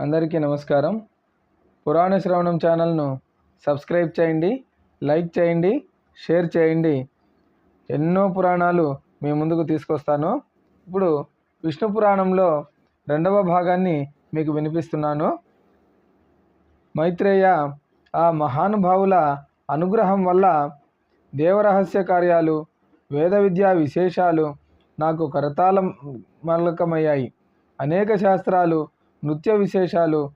అందరికీ నమస్కారం. పురాణ శ్రవణం ఛానల్ను సబ్స్క్రైబ్ చేయండి లైక్ చేయండి షేర్ చేయండి. ఎన్నో పురాణాలు మీ ముందుకు తీసుకొస్తాను. ఇప్పుడు విష్ణు పురాణంలో రెండవ భాగాన్ని మీకు వినిపిస్తున్నాను. మైత్రేయ ఆ మహానుభావుల అనుగ్రహం వల్ల దేవరహస్య కార్యాలు వేద విద్యా విశేషాలు నాకు కరతాళ మలకమయ్యాయి. అనేక శాస్త్రాలు నృత్య విశేషాలు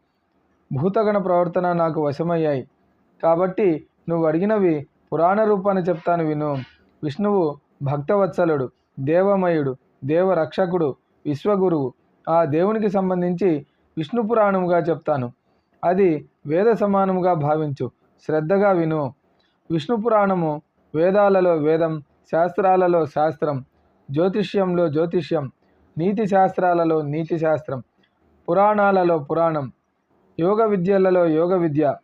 భూతగణ ప్రవర్తన నాకు వశమయ్యాయి. కాబట్టి నువ్వు అడిగినవి పురాణ రూపాన్ని చెప్తాను విను. విష్ణువు భక్తవత్సలుడు దేవమయుడు దేవరక్షకుడు విశ్వగురువు. ఆ దేవునికి సంబంధించి విష్ణు పురాణముగా చెప్తాను. అది వేద సమానముగా భావించు. శ్రద్ధగా విను. విష్ణు పురాణము వేదాలలో వేదం శాస్త్రాలలో శాస్త్రం జ్యోతిష్యంలో జ్యోతిష్యం నీతి శాస్త్రాలలో నీతి శాస్త్రం పురాణాలలో పురాణం యోగ విద్యలలో యోగ విద్య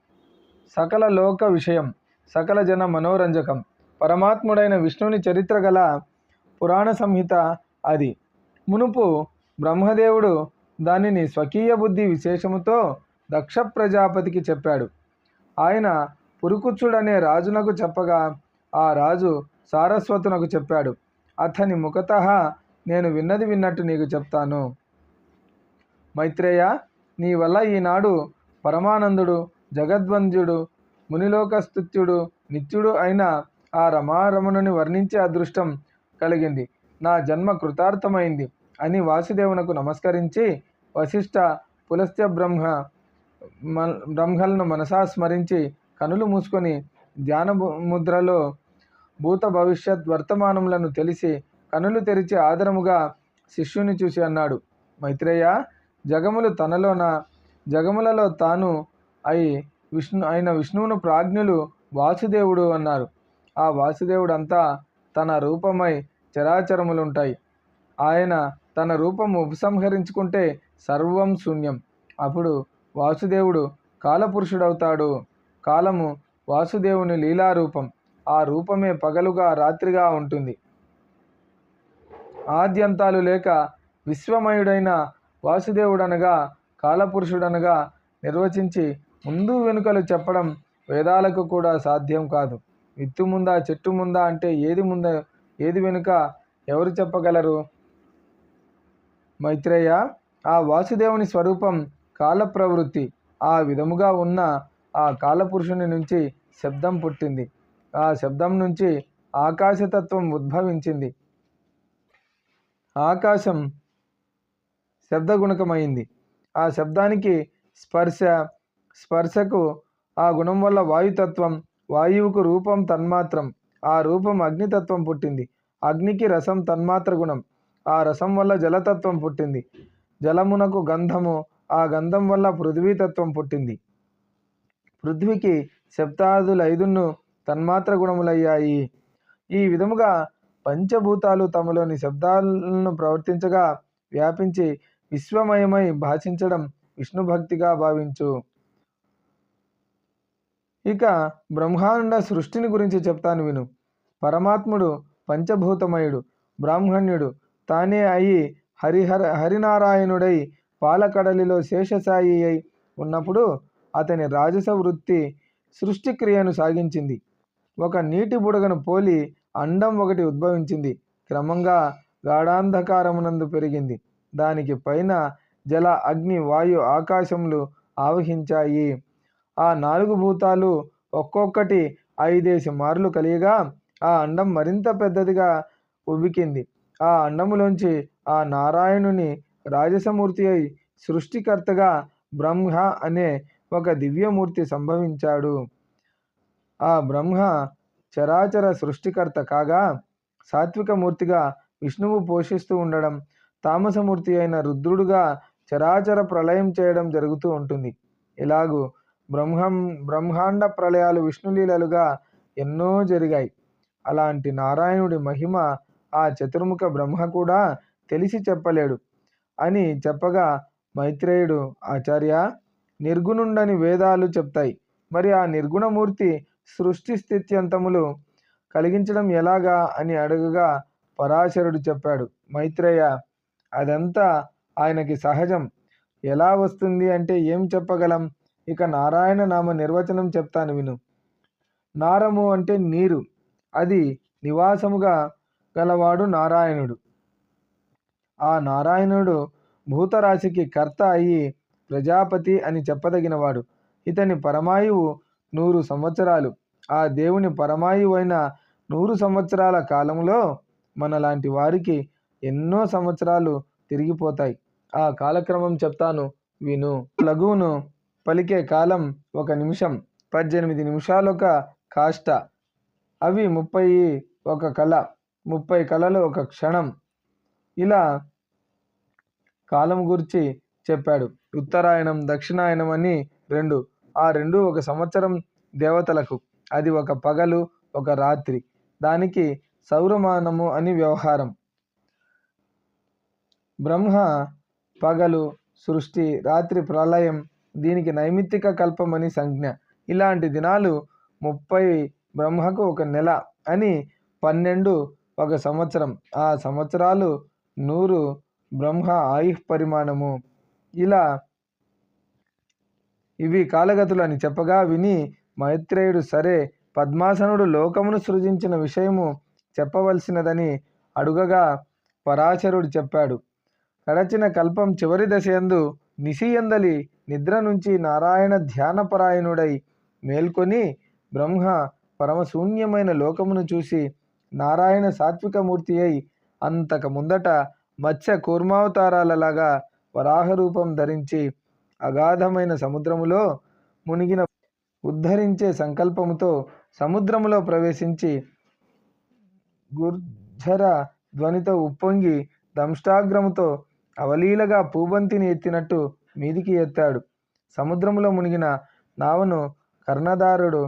సకల లోక విషయం సకల జన మనోరంజకం పరమాత్ముడైన విష్ణుని చరిత్ర గల పురాణ సంహిత అది. మునుపు బ్రహ్మదేవుడు దానిని స్వకీయ బుద్ధి విశేషముతో దక్ష ప్రజాపతికి చెప్పాడు. ఆయన పురుకుచ్చుడనే రాజునకు చెప్పగా ఆ రాజు సారస్వతునకు చెప్పాడు. అతని ముఖత నేను విన్నది విన్నట్టు నీకు చెప్తాను. మైత్రేయ నీ వల్ల ఈనాడు పరమానందుడు జగద్వంద్యుడు మునిలోకస్తుత్యుడు నిత్యుడు అయిన ఆ రమారమణుని వర్ణించే అదృష్టం కలిగింది. నా జన్మ కృతార్థమైంది అని వాసుదేవునకు నమస్కరించి వశిష్ఠ పులస్త్య బ్రహ్మ బ్రహ్మలను మనసా స్మరించి కనులు మూసుకొని ధ్యాన ముద్రలో భూత భవిష్యత్ వర్తమానములను తెలిసి కనులు తెరిచి ఆదరముగా శిష్యుని చూసి అన్నాడు మైత్రేయ జగములు తనలోన జగములలో తాను అయి విష్ణు అయిన విష్ణువును ప్రాజ్ఞులు వాసుదేవుడు అన్నారు. ఆ వాసుదేవుడంతా తన రూపమై చరాచరములుంటాయి. ఆయన తన రూపము ఉపసంహరించుకుంటే సర్వం శూన్యం. అప్పుడు వాసుదేవుడు కాలపురుషుడవుతాడు. కాలము వాసుదేవుని లీలారూపం. ఆ రూపమే పగలుగా రాత్రిగా ఉంటుంది. ఆద్యంతాలు లేక విశ్వమయుడైన వాసుదేవుడనగా కాలపురుషుడనగా నిర్వచించి ముందు వెనుకలు చెప్పడం వేదాలకు కూడా సాధ్యం కాదు. విత్తు ముందా చెట్టు ముందా అంటే ఏది ముంద ఏది వెనుక ఎవరు చెప్పగలరు? మైత్రేయ ఆ వాసుదేవుని స్వరూపం కాల ప్రవృత్తి ఆ విధముగా ఉన్న ఆ కాలపురుషుని నుంచి శబ్దం పుట్టింది. ఆ శబ్దం నుంచి ఆకాశతత్వం ఉద్భవించింది. ఆకాశం శబ్దగుణకమైంది. ఆ శబ్దానికి స్పర్శ స్పర్శకు ఆ గుణం వల్ల వాయుతత్వం వాయువుకు రూపం తన్మాత్రం ఆ రూపం అగ్నితత్వం పుట్టింది. అగ్నికి రసం తన్మాత్ర గుణం ఆ రసం వల్ల జలతత్వం పుట్టింది. జలమునకు గంధము ఆ గంధం వల్ల పృథ్వీతత్వం పుట్టింది. పృథ్వీకి శబ్దాదులు ఐదును తన్మాత్ర గుణములయ్యాయి. ఈ విధముగా పంచభూతాలు తమలోని శబ్దాలను ప్రవర్తించగా వ్యాపించి విశ్వమయమై భాషించడం విష్ణు భక్తిగా భావించు. ఇక బ్రహ్మాండ సృష్టిని గురించి చెప్తాను విను. పరమాత్ముడు పంచభూతమయుడు బ్రాహ్మణ్యుడు తానే అయి హరిహర హరినారాయణుడై పాలకడలిలో శేషసాయి అయి ఉన్నప్పుడు అతని రాజస వృత్తి సృష్టి క్రియను సాగించింది. ఒక నీటి బుడగను పోలి అండం ఒకటి ఉద్భవించింది. క్రమంగా గాఢాంధకారమునందు పెరిగింది. దానికి పైన జల అగ్ని వాయు ఆకాశములు ఆవహించాయి. ఆ నాలుగు భూతాలు ఒక్కొక్కటి ఐదేసి మార్లు కలియగా ఆ అండం మరింత పెద్దదిగా ఉబికింది. ఆ అండములోంచి ఆ నారాయణుని రాజసమూర్తి అయి సృష్టికర్తగా బ్రహ్మ అనే ఒక దివ్యమూర్తి సంభవించాడు. ఆ బ్రహ్మ చరాచర సృష్టికర్త కాగా సాత్విక మూర్తిగా విష్ణువు పోషిస్తూ ఉండడం తామసమూర్తి అయిన రుద్రుడుగా చరాచర ప్రళయం చేయడం జరుగుతూ ఉంటుంది. ఇలాగూ బ్రహ్మం బ్రహ్మాండ ప్రళయాలు విష్ణులీలలుగా ఎన్నో జరిగాయి. అలాంటి నారాయణుడి మహిమ ఆ చతుర్ముఖ బ్రహ్మ కూడా తెలిసి చెప్పలేడు. అని చెప్పగా మైత్రేయుడు ఆచార్య నిర్గుణుండని వేదాలు చెప్తాయి. మరి ఆ నిర్గుణమూర్తి సృష్టి స్థిత్యంతములు కలిగించడం ఎలాగా అని అడుగుగా పరాశరుడు చెప్పాడు. మైత్రేయ అదంతా ఆయనకి సహజం. ఎలా వస్తుంది అంటే ఏం చెప్పగలం? ఇక నారాయణ నామ నిర్వచనం చెప్తాను విను. నారము అంటే నీరు. అది నివాసముగా గలవాడు నారాయణుడు. ఆ నారాయణుడు భూతరాశికి కర్త అయి ప్రజాపతి అని చెప్పదగినవాడు. ఇతని పరమాయువు నూరు సంవత్సరాలు. ఆ దేవుని పరమాయువైన అయిన నూరు సంవత్సరాల కాలంలో మనలాంటి వారికి ఎన్నో సంవత్సరాలు తిరిగిపోతాయి. ఆ కాలక్రమం చెప్తాను విను. లఘువును పలికే కాలం ఒక నిమిషం పద్దెనిమిది నిమిషాలొక కాష్ట. అవి ముప్పై ఒక కళ ముప్పై కళలు ఒక క్షణం. ఇలా కాలం గురించి చెప్పాడు. ఉత్తరాయణం దక్షిణాయనం అని రెండు ఆ రెండు ఒక సంవత్సరం దేవతలకు అది ఒక పగలు ఒక రాత్రి. దానికి సౌరమానము అని వ్యవహారం. బ్రహ్మ పగలు సృష్టి రాత్రి ప్రళయం దీనికి నైమిత్తిక కల్పమని సంజ్ఞ. ఇలాంటి దినాలు ముప్పై బ్రహ్మకు ఒక నెల అని పన్నెండు ఒక సంవత్సరం. ఆ సంవత్సరాలు నూరు బ్రహ్మ ఆయుః పరిమాణము ఇలా ఇవి కాలగతులు అని చెప్పగా విని మైత్రేయుడు సరే పద్మాసనుడు లోకమును సృజించిన విషయము చెప్పవలసినదని అడుగగా పరాశరుడు చెప్పాడు. గడచిన కల్పం చివరి దశయందు నిశియందలి నిద్ర నుంచి నారాయణ ధ్యానపరాయణుడై మేల్కొని బ్రహ్మ పరమశూన్యమైన లోకమును చూసి నారాయణ సాత్వికమూర్తి అయి అంతకు ముందట మత్స్య కూర్మావతారాలలాగా వరాహ రూపం ధరించి అగాధమైన సముద్రములో మునిగిన ఉద్ధరించే సంకల్పముతో సముద్రములో ప్రవేశించి గుర్జర ధ్వనితో ఉప్పొంగి దంష్టాగ్రముతో అవలీలగా పూబంతిని ఎత్తినట్టు మీదికి ఎత్తాడు. సముద్రములో మునిగిన నావను కర్ణధారుడు